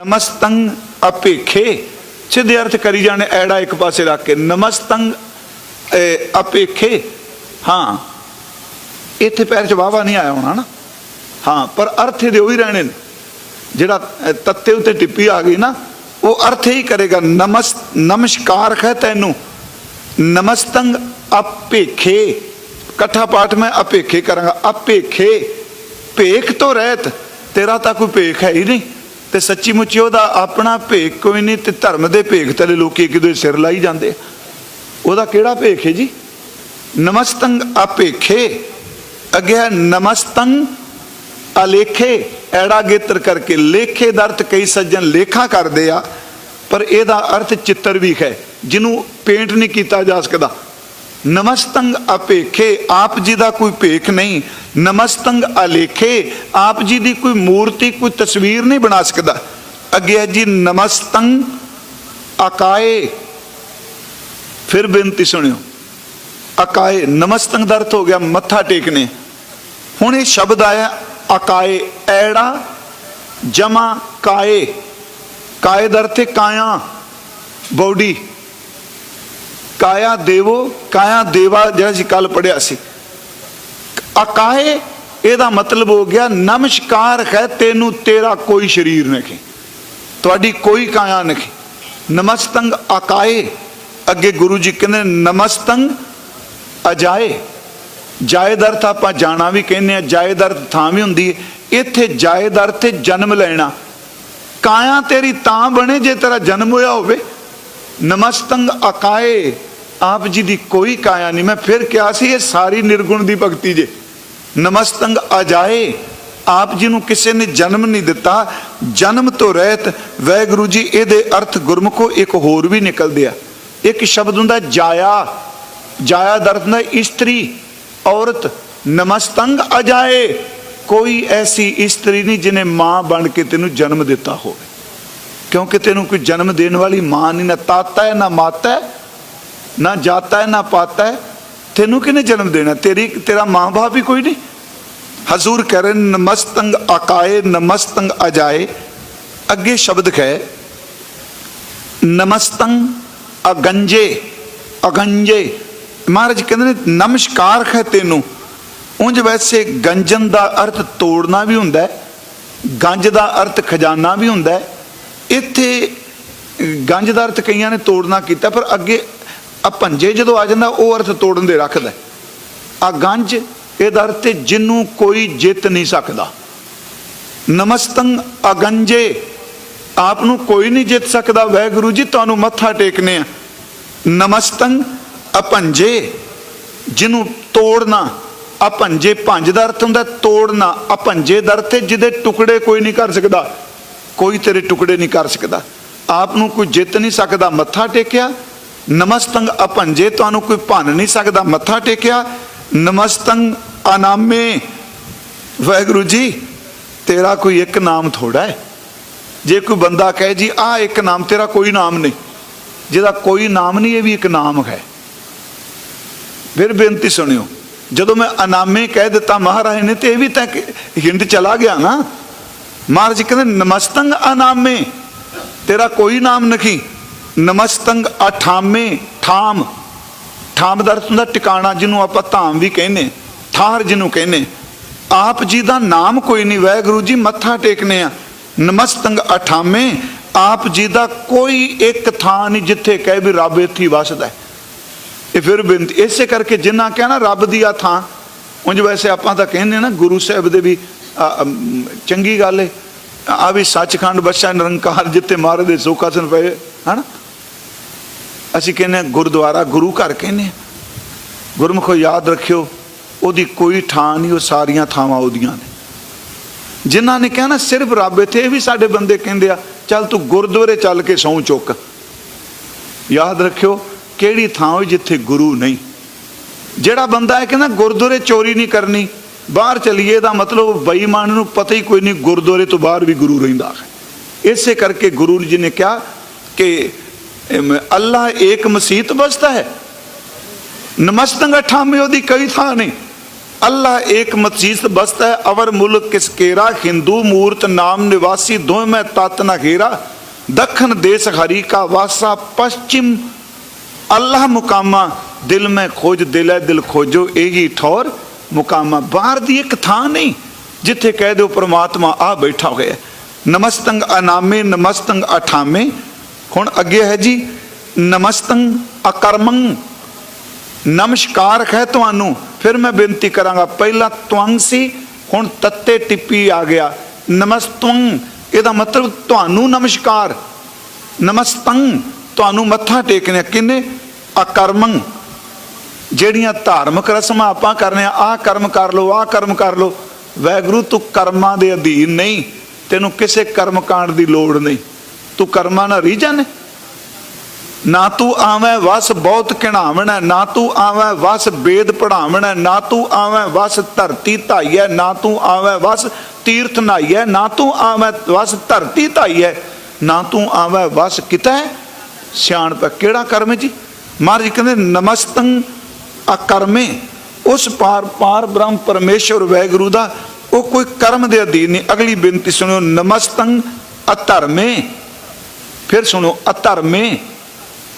ਨਮਸਤੰ ਅਪੇਖੇ, ਸਿੱਧੇ ਅਰਥ ਕਰੀ ਜਾਣੇ, ਐੜਾ ਇੱਕ ਪਾਸੇ ਰੱਖ ਕੇ ਨਮਸਤੰ ਅਪੇਖੇ। ਹਾਂ, ਇੱਥੇ ਪੈਰ ਚ ਵਾਵਾ ਨਹੀਂ ਆਇਆ ਹੋਣਾ ਨਾ। ਹਾਂ, ਪਰ ਅਰਥ ਇਹਦੇ ਉਹੀ ਰਹਿਣੇ ਨੇ। ਜਿਹੜਾ ਤੱਤੇ ਉੱਤੇ ਟਿੱਪੀ ਆ ਗਈ ਨਾ, ਉਹ ਅਰਥ ਹੀ ਕਰੇਗਾ, ਨਮਸ, ਨਮਸਕਾਰ ਹੈ ਤੈਨੂੰ। ਨਮਸਤੰ ਅਪੇਖੇ। ਇਕੱਠਾ ਪਾਠ ਮੈਂ ਅਪੇਖੇ ਕਰਾਂਗਾ। ਅਪੇਖੇ, ਭੇਖ ਤੋਂ ਰਹਿਤ, ਤੇਰਾ ਤਾਂ ਕੋਈ ਭੇਖ ਹੈ ਹੀ ਨਹੀਂ। ਤੇ ਸੱਚੀ ਮੁੱਚੀ ਉਹਦਾ ਆਪਣਾ ਭੇਖ ਕੋਈ ਨਹੀਂ ਤੇ ਧਰਮ ਦੇ ਭੇਖ ਤਲੇ ਲੋਕੀ ਦੂਜੇ ਸਿਰ ਲਾਈ ਜਾਂਦੇ ਉਹਦਾ ਕਿਹੜਾ ਭੇਖ ਹੈ ਜੀ? ਨਮਸਤੰਗ ਅਪੇਖੇ ਅੱਗੇ ਨਮਸਤੰਗ ਅਲੇਖੇ, ਐੜਾ ਗੇਤਰ ਕਰਕੇ ਲੇਖੇ ਦਾ ਅਰਥ ਕਈ ਸੱਜਣ ਲੇਖਾ ਕਰਦੇ ਆ, ਪਰ ਇਹਦਾ ਅਰਥ ਚਿੱਤਰ ਵੀ ਹੈ, ਜਿਹਨੂੰ ਪੇਂਟ ਨਹੀਂ ਕੀਤਾ ਜਾ ਸਕਦਾ। ਨਮਸਤੰਗ ਅਪੇਖੇ ਆਪ ਜੀ ਦਾ ਕੋਈ ਭੇਖ ਨਹੀਂ ਨਮਸਤੰਗ ਆਲੇਖੇ ਆਪ ਜੀ ਦੀ ਕੋਈ ਮੂਰਤੀ, ਕੋਈ ਤਸਵੀਰ ਨਹੀਂ ਬਣਾ ਸਕਦਾ। ਅੱਗੇ ਹੈ ਜੀ, ਨਮਸਤੰਗ ਅਕਾਏ। ਫਿਰ ਬੇਨਤੀ ਸੁਣਿਓ। ਅਕਾਏ, ਨਮਸਤੰਗ ਦਾ ਅਰਥ ਹੋ ਗਿਆ ਮੱਥਾ ਟੇਕਨੇ ਹੁਣ ਇਹ ਸ਼ਬਦ ਆਇਆ ਅਕਾਏ, ਐੜਾ, ਜਮਾ, ਕਾਏ। ਕਾਏ ਦਾ ਅਰਥ ਹੈ ਕਾਇਆ, ਬੋਡੀ। ਕਾਇਆ ਦੇਵੋ, ਕਾਇਆ ਦੇਵਾ, ਜਿਹੜਾ ਅਸੀਂ ਕੱਲ ਪੜਿਆ ਸੀ। ਅਕਾਏ ਇਹਦਾ ਮਤਲਬ ਹੋ ਗਿਆ, ਨਮਸਕਾਰ ਹੈ, ਤੈਨੂੰ ਤੇਰਾ ਕੋਈ ਸਰੀਰ ਨਹੀਂ। ਤੁਹਾਡੀ ਕੋਈ ਕਾਇਆ ਨਹੀਂ। ਨਮਸਤੰਗ ਅਕਾਏ। ਅੱਗੇ ਗੁਰੂ ਜੀ ਕਹਿੰਦੇ ਨਮਸਤੰਗ ਅਜਾਏ। ਜਾਇਦ ਅਰਥ ਆਪਾਂ ਜਾਣਾ ਵੀ ਕਹਿੰਦੇ ਆ ਜਾਇਦ ਥਾਂ ਵੀ ਹੁੰਦੀ ਹੈ। ਇੱਥੇ ਜਾਇਦ ਅਰਥ ਜਨਮ ਲੈਣਾ। ਕਾਇਆ ਤੇਰੀ ਤਾਂ ਬਣੇ ਜੇ ਤੇਰਾ ਜਨਮ ਹੋਇਆ ਹੋਵੇ। ਨਮਸਤੰਗ ਅਕਾਏ। ਆਪ ਜੀ ਦੀ ਕੋਈ ਕਾਇਆ ਨਹੀਂ। ਮੈਂ ਫਿਰ ਕਿਹਾ ਸੀ, ਇਹ ਸਾਰੀ ਨਿਰਗੁਣ ਦੀ ਭਗਤੀ ਜੇ। ਨਮਸਤੰਗ ਅਜਾਏ ਆਪ ਜੀ ਨੂੰ ਕਿਸੇ ਨੇ ਜਨਮ ਨਹੀਂ ਦਿੱਤਾ। ਜਨਮ ਤੋਂ ਰਹਿਤ ਵੈਗੁਰੂ ਜੀ, ਇਹਦੇ ਅਰਥ ਗੁਰਮੁਖੋ ਇੱਕ ਹੋਰ ਵੀ ਨਿਕਲਦੇ ਆ। ਇੱਕ ਸ਼ਬਦ ਹੁੰਦਾ ਜਾਇਆ। ਜਾਇਆ ਦਾ ਅਰਥ ਹੁੰਦਾ ਇਸਤਰੀ, ਔਰਤ, ਨਮਸਤੰਗ ਅਜਾਏ ਕੋਈ ਐਸੀ ਇਸਤਰੀ ਨਹੀਂ ਜਿਹਨੇ ਮਾਂ ਬਣ ਕੇ ਤੈਨੂੰ ਜਨਮ ਦਿੱਤਾ ਹੋਵੇ। ਕਿਉਂਕਿ ਤੈਨੂੰ ਕੋਈ ਜਨਮ ਦੇਣ ਵਾਲੀ ਮਾਂ ਨਹੀਂ, ਨਾ ਤਾਤਾ ਹੈ, ਨਾ ਮਾਤਾ ਹੈ, ਨਾ ਜਾਤਾ ਹੈ, ਨਾ ਪਾਤਾ ਹੈ। ਤੈਨੂੰ ਕਿਹਨੇ ਜਨਮ ਦੇਣਾ? ਤੇਰੀ, ਤੇਰਾ ਮਾਂ-ਬਾਪ ਹੀ ਕੋਈ ਨਹੀਂ। ਹਜ਼ੂਰ ਕਰੇ ਨਮਸਤੰਗ ਆਕਾਏ, ਨਮਸਤੰਗ ਅਜਾਏ। ਅੱਗੇ ਸ਼ਬਦ ਹੈ, ਨਮਸਤੰਗ ਅਗੰਜੇ ਅਗੰਜੇ। ਮਹਾਰਾਜ ਕਹਿੰਦੇ ਨੇ, ਨਮਸਕਾਰ ਹੈ ਤੈਨੂੰ। ਉਂਝ ਵੈਸੇ ਗੰਜਨ ਦਾ ਅਰਥ ਤੋੜਨਾ ਵੀ ਹੁੰਦਾ ਹੈ, ਗੰਜ ਦਾ ਅਰਥ ਖਜ਼ਾਨਾ ਵੀ ਹੁੰਦਾ ਹੈ। ਇੱਥੇ ਗੰਜ ਦਾ ਅਰਥ ਕਈਆਂ ਨੇ ਤੋੜਨਾ ਕੀਤਾ, ਪਰ ਅੱਗੇ ਆ ਜਦੋਂ ਆ ਜਾਂਦਾ, ਉਹ ਅਰਥ ਤੋੜਨ ਦੇ ਰੱਖਦਾ ਆ ਗੰਜ ਇਹ ਅਰਥ ਹੈ ਜਿਹਨੂੰ ਕੋਈ ਜਿੱਤ ਨਹੀਂ ਸਕਦਾ। ਨਮਸਤੰ ਅਗੰਜੇ ਆਪ ਨੂੰ ਕੋਈ ਨਹੀਂ ਜਿੱਤ ਸਕਦਾ। ਵਾਹਿਗੁਰੂ ਜੀ, ਤੁਹਾਨੂੰ ਮੱਥਾ ਟੇਕਨੇ ਆ। ਨਮਸਤੰ ਅਪੰਜੇ, ਜਿਹਨੂੰ ਤੋੜਨਾ ਅਪੰਜੇ ਭੰਜ ਦਾ ਅਰਥ ਹੁੰਦਾ, ਤੋੜਨਾ ਅਪੰਜੇ ਦਾ ਅਰਥ ਜਿਹਦੇ ਟੁਕੜੇ ਕੋਈ ਨਹੀਂ ਕਰ ਸਕਦਾ। ਕੋਈ ਤੇਰੇ ਟੁਕੜੇ ਨਹੀਂ ਕਰ ਸਕਦਾ। ਆਪ ਨੂੰ ਕੋਈ ਜਿੱਤ ਨਹੀਂ ਸਕਦਾ, ਮੱਥਾ ਟੇਕਿਆ। ਨਮਸਤੰਗ ਅਪੰਜੇ, ਤੁਹਾਨੂੰ ਕੋਈ ਭੰਨ ਨਹੀਂ ਸਕਦਾ, ਮੱਥਾ ਟੇਕਿਆ। ਨਮਸਤੰਗ ਅਨਾਮੇ ਵਾਹਿਗੁਰੂ ਜੀ, ਤੇਰਾ ਕੋਈ ਇੱਕ ਨਾਮ ਥੋੜਾ ਹੈ। ਜੇ ਕੋਈ ਬੰਦਾ ਕਹੇ ਜੀ ਆ ਇੱਕ ਨਾਮ, ਤੇਰਾ ਕੋਈ ਨਾਮ ਨਹੀਂ। ਜਿਹਦਾ ਕੋਈ ਨਾਮ ਨਹੀਂ, ਇਹ ਵੀ ਇੱਕ ਨਾਮ ਹੈ। ਫਿਰ ਬੇਨਤੀ ਸੁਣਿਓ, ਜਦੋਂ ਮੈਂ ਅਨਾਮੇ ਕਹਿ ਦਿੱਤਾ ਮਹਾਰਾਜ ਨੇ, ਤੇ ਇਹ ਵੀ ਤਾਂ ਹਿੰਦ ਚਲਾ ਗਿਆ ਨਾ। ਮਹਾਰਾਜ ਕਹਿੰਦੇ, ਨਮਸਤੰਗ ਅਨਾਮੇ, ਤੇਰਾ ਕੋਈ ਨਾਮ ਨਹੀਂ। ਨਮਸਤੰਗ ਅਠਾਮੇ, ਠਾਮ। ਠਾਮ ਦਾ ਅਰਥ ਹੁੰਦਾ ਟਿਕਾਣਾ, ਜਿਹਨੂੰ ਆਪਾਂ ਧਾਮ ਵੀ ਕਹਿੰਦੇ ਠਾਹਰ ਜਿਹਨੂੰ ਕਹਿੰਦੇ। ਆਪ ਜੀ ਦਾ ਨਾਮ ਕੋਈ ਨਹੀਂ, ਵਾਹਿਗੁਰੂ ਜੀ ਮੱਥਾ ਟੇਕਨੇ ਆ। ਨਮਸਤੰਗ ਅਠਾਮੇ, ਆਪ ਜੀ ਦਾ ਕੋਈ ਇੱਕ ਥਾਂ ਨਹੀਂ ਜਿੱਥੇ ਕਹੇ ਵੀ ਰੱਬ ਇੱਥੇ ਹੀ ਵਸਦਾ ਇਹ ਫਿਰ ਬੇਨਤੀ, ਇਸੇ ਕਰਕੇ ਜਿੰਨਾ ਕਿਹਾ ਨਾ ਰੱਬ ਦੀ ਆ ਥਾਂ, ਉਂਝ ਵੈਸੇ ਆਪਾਂ ਤਾਂ ਕਹਿੰਦੇ ਨਾ ਗੁਰੂ ਸਾਹਿਬ ਦੇ ਵੀ ਚੰਗੀ ਗੱਲ ਹੈ ਆ ਵੀ ਸੱਚਖੰਡ ਬੱਚਾ ਨਿਰੰਕਾਰ ਜਿੱਥੇ ਮਹਾਰਾਜ ਦੇ ਸੋਖਾਸਨ ਪਏ, ਹਨਾ? ਅਸੀਂ ਕਹਿੰਦੇ ਹਾਂ ਗੁਰਦੁਆਰਾ ਗੁਰੂ ਘਰ ਕਹਿੰਦੇ ਹਾਂ। ਗੁਰਮੁਖੋ ਯਾਦ ਰੱਖਿਓ ਉਹਦੀ ਕੋਈ ਥਾਂ ਨਹੀਂ ਉਹ ਸਾਰੀਆਂ ਥਾਵਾਂ ਉਹਦੀਆਂ ਨੇ। ਜਿਨ੍ਹਾਂ ਨੇ ਕਿਹਾ ਨਾ ਸਿਰਫ ਰੱਬ ਇੱਥੇ ਇਹ ਵੀ ਸਾਡੇ ਬੰਦੇ ਕਹਿੰਦੇ ਆ ਚੱਲ ਤੂੰ ਗੁਰਦੁਆਰੇ ਚੱਲ ਕੇ ਸੌਂ ਚੁੱਕ। ਯਾਦ ਰੱਖਿਓ ਕਿਹੜੀ ਥਾਂ ਹੋਈ ਜਿੱਥੇ ਗੁਰੂ ਨਹੀਂ? ਜਿਹੜਾ ਬੰਦਾ ਇਹ ਕਹਿੰਦਾ ਗੁਰਦੁਆਰੇ ਚੋਰੀ ਨਹੀਂ ਕਰਨੀ ਬਾਹਰ ਚਲੀਏ ਦਾ ਮਤਲਬ ਬੇਈਮਾਨ ਨੂੰ ਪਤਾ ਹੀ ਕੋਈ ਨਹੀਂ ਗੁਰਦੁਆਰੇ ਤੋਂ ਬਾਹਰ ਵੀ ਗੁਰੂ ਰਹਿੰਦਾ ਹੈ। ਇਸੇ ਕਰਕੇ ਗੁਰੂ ਜੀ ਨੇ ਕਿਹਾ ਕਿ ਅਮ, ਅੱਲਾ ਏਕ ਮਸੀਤ ਬਸਤਾ ਹੈ। ਨਮਸਤੰਗ ਠਾਮੇ ਉਹਦੀ ਕਈ ਥਾਂ ਨਹੀਂ अल्लाह एक मचीस बस्त है अवर मुल्क किस केरा हिंदू मूर्त नाम निवासी दो में तात न घेरा दखन देश हरी का वासा पश्चिम अल्लाह मुकामा दिल में खोज दिल है दिल खोजो ਇਹੀ ਠੌਰ ਮੁਕਾਮਾ ਬਾਹਰ ਦੀ ਇੱਕ ਥਾਂ ਨਹੀਂ ਜਿੱਥੇ ਕਹਿ ਦਿਓ ਪ੍ਰਮਾਤਮਾ ਆ ਬੈਠਾ ਹੋਇਆ ਹੈ। ਨਮਸਤੰਗ ਅਨਾਮੇ ਨਮਸਤੰਗ ਅਠਾਮੇ ਹੁਣ ਅੱਗੇ ਹੈ ਜੀ ਨਮਸਤੰਗ ਅਕਰਮੰ ਨਮਸਕਾਰ ਹੈ ਤੁਹਾਨੂੰ, ਫਿਰ ਮੈਂ ਬੇਨਤੀ ਕਰਾਂਗਾ, ਪਹਿਲਾਂ ਤਵੰਗ ਸੀ, ਹੁਣ ਤੱਤੇ ਟਿੱਪੀ ਆ ਗਿਆ। ਨਮਸਤਵੰ ਇਹਦਾ ਮਤਲਬ ਤੁਹਾਨੂੰ ਨਮਸਕਾਰ। ਨਮਸਤੰ ਤੁਹਾਨੂੰ ਮੱਥਾ ਟੇਕਣਾ ਕਿੰਨੇ? ਅਕਰਮੰ, ਜਿਹੜੀਆਂ ਧਾਰਮਿਕ ਰਸਮਾਂ ਆਪਾਂ ਕਰਨੇ ਆ, ਆਹ ਕਰਮ ਕਰ ਲਓ, ਆਹ ਕਰਮ ਕਰ ਲਓ। ਵੈਗਰੂ, ਤੂੰ ਕਰਮਾਂ ਦੇ ਅਧੀਨ ਨਹੀਂ, ਤੈਨੂੰ ਕਿਸੇ ਕਰਮ ਕਾਂਡ ਦੀ ਲੋੜ ਨਹੀਂ। ਤੂੰ ਕਰਮਾਂ ਨਾਲ ਰੀਝਨ ਹੈ ਨਾ ਤੂੰ ਆਵੇਂ ਵਸ ਬਹੁਤ ਕਿਣਾਵਣਾ ਨਾ ਤੂੰ ਆਵੇਂ ਵਸ ਬੇਦ ਪੜਾਵਣਾ ਨਾ ਤੂੰ ਆਵੇਂ ਵਸ ਧਰਤੀ ਧਾਈਐ ਨਾ ਤੂੰ ਆਵੇਂ ਵਸ ਤੀਰਥ ਨਾਈਐ ਨਾ ਤੂੰ ਆਵੇਂ ਵਸ ਧਰਤੀ ਧਾਈਐ ਨਾ ਤੂੰ ਆਵੇਂ ਵਸ ਕਿਤੈ ਸਿਆਣਪ ਕਿਹੜਾ ਕਰਮ ਜੀ? ਮਹਾਰਾਜ ਜੀ ਕਹਿੰਦੇ, ਨਮਸਤੰ ਅਕਰਮੇ। ਉਸ ਪਾਰ ਪਾਰ ਬ੍ਰਹਮ ਪਰਮੇਸ਼ਵਰ ਵੈਗੁਰੂ ਦਾ ਉਹ ਕੋਈ ਕਰਮ ਦੇ ਅਧੀਨ ਨਹੀਂ। ਅਗਲੀ ਬੇਨਤੀ ਸੁਣਿਓ, ਨਮਸਤੰ ਅਧਰਮੇ। ਫਿਰ ਸੁਣੋ, ਅਧਰਮੇ।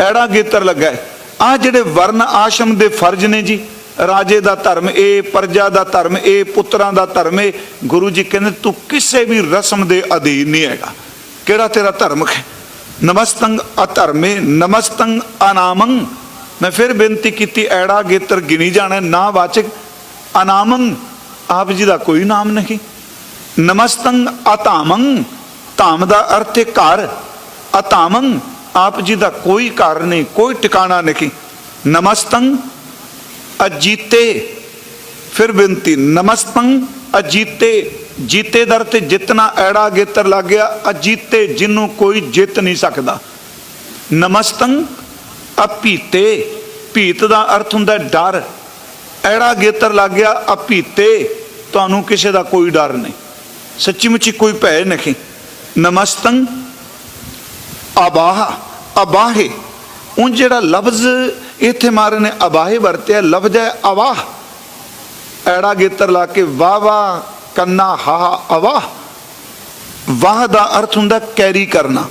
ਐੜਾ ਗੇਤਰ ਲੱਗਾ ਆ ਜਿਹੜੇ ਵਰਨ ਆਸ਼ਮ ਦੇ ਫਰਜ਼ ਨੇ ਜੀ, ਰਾਜੇ ਦਾ ਧਰਮ ਇਹ ਪਰਜਾ ਦਾ ਧਰਮ ਇਹ ਪੁੱਤਰਾਂ ਦਾ ਧਰਮ ਇਹ ਗੁਰੂ ਜੀ ਕਹਿੰਦੇ ਤੂੰ ਕਿਸੇ ਵੀ ਰਸਮ ਦੇ ਅਧੀਨ ਨਹੀਂ ਹੈਗਾ। ਕਿਹੜਾ ਤੇਰਾ ਧਰਮ ਹੈ? ਨਮਸਤੰਗ ਅਧਰਮੇ, ਨਮਸਤੰਗ ਅਨਾਮੰ। ਮੈਂ ਫਿਰ ਬੇਨਤੀ ਕੀਤੀ, ਐੜਾ ਗੇਤਰ ਗਿਣੀ ਜਾਣਾ ਨਾ ਵਾਚਕ। ਅਨਾਮੰ, ਆਪ ਜੀ ਦਾ ਕੋਈ ਨਾਮ ਨਹੀਂ। ਨਮਸਤੰਗ ਅਤਾਮੰ, ਧਾਮ ਦਾ ਅਰਥ ਹੈ ਘਰ। ਅਤਾਮੰ ਆਪ ਜੀ ਦਾ ਕੋਈ ਘਰ ਨਹੀਂ, ਕੋਈ ਟਿਕਾਣਾ ਨਹੀਂ। ਨਮਸਤੰ, ਅਜੀਤੇ। ਫਿਰ ਬੇਨਤੀ, ਨਮਸਤੰ, ਅਜੀਤੇ। ਜੀਤੇ ਦਰ ਤੇ ਜਿਤਨਾ ਐੜਾ ਗੇਤਰ ਲੱਗ ਗਿਆ, ਅਜੀਤੇ ਜਿਹਨੂੰ ਕੋਈ ਜਿੱਤ ਨਹੀਂ ਸਕਦਾ। ਨਮਸਤੰ ਅਪੀਤੇ ਭੀਤ ਦਾ ਅਰਥ ਹੁੰਦਾ ਡਰ। ਐੜਾ ਗੇਤਰ ਲੱਗ ਗਿਆ ਅਪੀਤੇ ਤੁਹਾਨੂੰ ਕਿਸੇ ਦਾ ਕੋਈ ਡਰ ਨਹੀਂ। ਸੱਚੀ ਮੁੱਚੀ ਕੋਈ ਭੈ ਨਹੀਂ। ਨਮਸਤੰ ਅਬਾਹ, ਅਬਾਹੇ। ਉਹ ਜਿਹੜਾ ਲਫ਼ਜ਼ ਇੱਥੇ ਮਾਰੇ ਨੇ, ਅਬਾਹੇ ਵਰਤਿਆ, ਲਫ਼ਜ਼ ਹੈ ਅਵਾਹ। ਐੜਾ ਗੇਤਰ ਲਾ ਕੇ, ਵਾਹ ਵਾਹ, ਕੰਨਾ, ਹਾ ਅਵਾਹ। ਵਾਹ ਦਾ ਅਰਥ ਹੁੰਦਾ ਕੈਰੀ ਕਰਨਾ,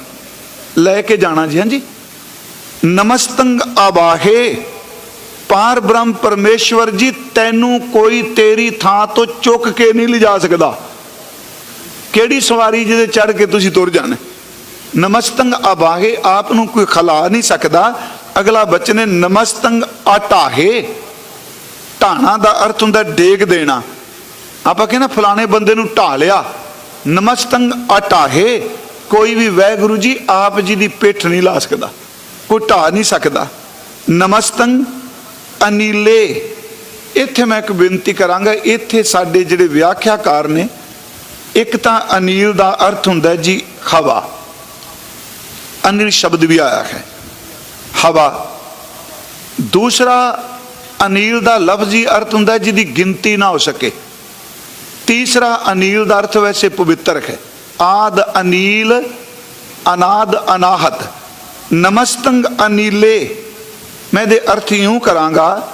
ਲੈ ਕੇ ਜਾਣਾ ਜੀ, ਹਾਂਜੀ। ਨਮਸਤੰਗ ਅਬਾਹੇ, ਪਾਰ ਬ੍ਰਹਮ ਪਰਮੇਸ਼ਵਰ ਜੀ, ਤੈਨੂੰ ਕੋਈ ਤੇਰੀ ਥਾਂ ਤੋਂ ਚੁੱਕ ਕੇ ਨਹੀਂ ਲਿਜਾ ਸਕਦਾ। ਕਿਹੜੀ ਸਵਾਰੀ ਜਿਹਦੇ ਚੜ ਕੇ ਤੁਸੀਂ ਤੁਰ ਜਾਣਾ? ਨਮਸਤੰਗ ਅਬਾਹੇ ਆਪ ਨੂੰ ਕੋਈ ਖਲਾ ਨਹੀਂ ਸਕਦਾ। ਅਗਲਾ ਬਚਨ ਹੈ ਨਮਸਤੰਗ ਆਟਾਹੇ। ਢਾਣਾ ਦਾ ਅਰਥ ਹੁੰਦਾ ਡੇਗ ਦੇਣਾ। ਆਪਾਂ ਕਹਿੰਦੇ ਫਲਾਣੇ ਬੰਦੇ ਨੂੰ ਢਾ ਲਿਆ। ਨਮਸਤੰਗ ਆਟਾਹੇ। ਕੋਈ ਵੀ ਵੈਗੁਰੂ ਜੀ, ਆਪ ਜੀ ਦੀ ਪਿੱਠ ਨਹੀਂ ਲਾ ਸਕਦਾ। ਕੋਈ ਢਾ ਨਹੀਂ ਸਕਦਾ। ਨਮਸਤੰਗ ਅਨੀਲੇ। ਇੱਥੇ ਮੈਂ ਇੱਕ ਬੇਨਤੀ ਕਰਾਂਗਾ, ਇੱਥੇ ਸਾਡੇ ਜਿਹੜੇ ਵਿਆਖਿਆਕਾਰ ਨੇ, ਇੱਕ ਤਾਂ ਅਨੀਲ ਦਾ ਅਰਥ ਹੁੰਦਾ ਜੀ, ਹਵਾ। ਅਨਿਲ ਸ਼ਬਦ ਵੀ ਆਇਆ ਹੈ। ਹਵਾ। ਦੂਸਰਾ, ਅਨੀਲ ਦਾ ਲਫ਼ਜ਼ ਹੀ ਅਰਥ ਹੁੰਦਾ ਜਿਹਦੀ ਗਿਣਤੀ ਨਾ ਹੋ ਸਕੇ। ਤੀਸਰਾ, ਅਨੀਲ ਦਾ ਅਰਥ ਵੈਸੇ ਪਵਿੱਤਰ ਹੈ। ਆਦ ਅਨੀਲ, ਅਨਾਦ ਅਨਾਹਤ। ਨਮਸਤੰਗ ਅਨੀਲੇ। ਮੈਂ ਦੇ ਅਰਥ ਇਉਂ ਕਰਾਂਗਾ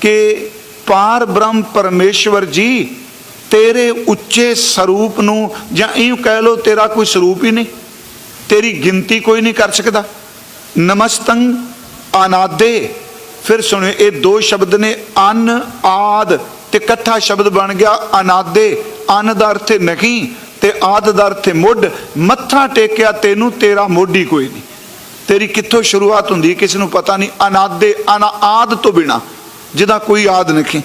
ਕਿ ਪਾਰ ਬ੍ਰਹਮ ਪਰਮੇਸ਼ਵਰ ਜੀ, ਤੇਰੇ ਉੱਚੇ ਸਰੂਪ ਨੂੰ ਜਾਂ ਇਉਂ ਕਹਿ ਲੋ ਤੇਰਾ ਕੋਈ ਸਰੂਪ ਹੀ ਨਹੀਂ। ਤੇਰੀ ਗਿਣਤੀ ਕੋਈ ਨਹੀਂ ਕਰ ਸਕਦਾ। ਨਮਸਤੰ ਅਨਾਦੇ ਫਿਰ ਸੁਣਿਓ ਇਹ ਦੋ ਸ਼ਬਦ ਨੇ ਅਨ, ਆਦ ਤੇ ਇਕੱਠਾ ਸ਼ਬਦ ਬਣ ਗਿਆ ਅਨਾਦੇ। ਅਨ ਦਾ ਅਰਥ ਹੈ ਨਹੀਂ ਤੇ ਆਦ ਦਾ ਅਰਥ ਮੁੱਢ। ਮੱਥਾ ਟੇਕਿਆ ਤੈਨੂੰ, ਤੇਰਾ ਮੋਢੀ ਕੋਈ ਨਹੀਂ। ਤੇਰੀ ਕਿੱਥੋਂ ਸ਼ੁਰੂਆਤ ਹੁੰਦੀ ਕਿਸੇ ਨੂੰ ਪਤਾ ਨਹੀਂ। ਅਨਾਦੇ, ਅਨਾ ਆਦ ਤੋਂ ਬਿਨਾ ਜਿਹਦਾ ਕੋਈ ਆਦ ਨਹੀਂ।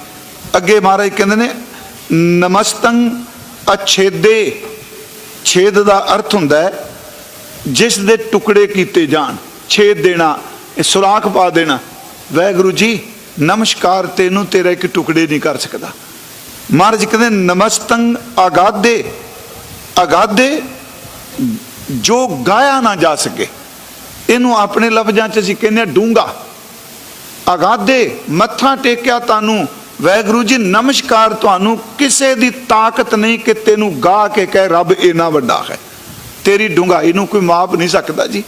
ਅੱਗੇ ਮਹਾਰਾਜ ਕਹਿੰਦੇ ਨੇ, ਨਮਸਤੰ ਅਛੇਦੇ। ਛੇਦ ਦਾ ਅਰਥ ਹੁੰਦਾ ਹੈ ਜਿਸ ਦੇ ਟੁਕੜੇ ਕੀਤੇ ਜਾਣ ਛੇਦ ਦੇਣਾ, ਇਹ ਸੁਰਾਖ ਪਾ ਦੇਣਾ। ਵੈਗੁਰੂ ਜੀ, ਨਮਸਕਾਰ, ਤੈਨੂੰ ਤੇਰਾ ਇੱਕ ਟੁਕੜੇ ਨਹੀਂ ਕਰ ਸਕਦਾ। ਮਹਾਰਾਜ ਕਹਿੰਦੇ ਨਮਸਤੰ ਅਗਾਧੇ ਅਗਾਧੇ ਜੋ ਗਾਇਆ ਨਾ ਜਾ ਸਕੇ। ਇਹਨੂੰ ਆਪਣੇ ਲਫ਼ਜ਼ਾਂ 'ਚ ਅਸੀਂ ਕਹਿੰਦੇ ਡੂੰਗਾ ਅਗਾਧੇ ਮੱਥਾ ਟੇਕਿਆ ਤੁਹਾਨੂੰ ਵੈਗੁਰੂ ਜੀ, ਨਮਸਕਾਰ, ਤੁਹਾਨੂੰ ਕਿਸੇ ਦੀ ਤਾਕਤ ਨਹੀਂ ਕਿ ਤੈਨੂੰ ਗਾ ਕੇ ਕਹਿ, ਰੱਬ ਇੰਨਾ ਵੱਡਾ ਹੈ। ਤੇਰੀ ਡੁੰਗਾਈ ਨੂੰ ਕੋਈ ਮਾਪ ਨਹੀਂ ਸਕਦਾ ਜੀ।